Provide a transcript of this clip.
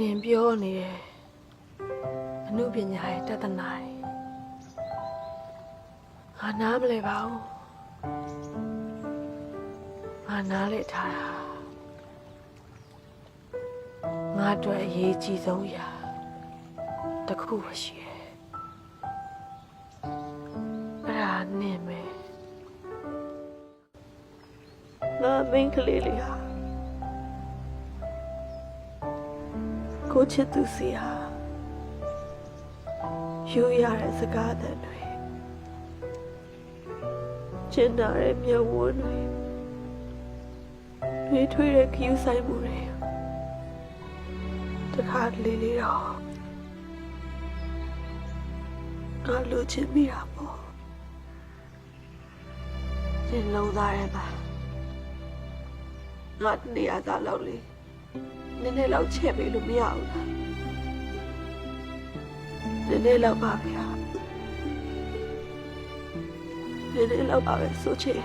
နင်ပြောနေတယ်အမှုပညာရဲ့တသနာတွေငါနားမလဲပါဘူးငါနားလေထားတာငါအတွက်အရေးကြီးဆုံးအရာတစ်ခုပဲရှိတယ်အဲ့ဒါနင်ပဲငါမင်းကလေးလေးဟာ ကိုချစ်သူစီဟာယူရတဲ့စကားသံတွေကျင်နာတဲ့မျက်ဝန်းတွေတွေးထွေးတဲ့ခယူးဆိုင်မှုတွေတခါတလေလေးတော့ငါလူချင်မိတာပေါ့ကျင်လုံးသားထဲမှာငါတနေရာသားလောက်လေး နည်းနည်းလောက်ချက်ပေးလို့မရဘူးလားနည်းနည်းလောက်ပါဗျာနည်းနည်းလောက်ပါပဲဆိုချင်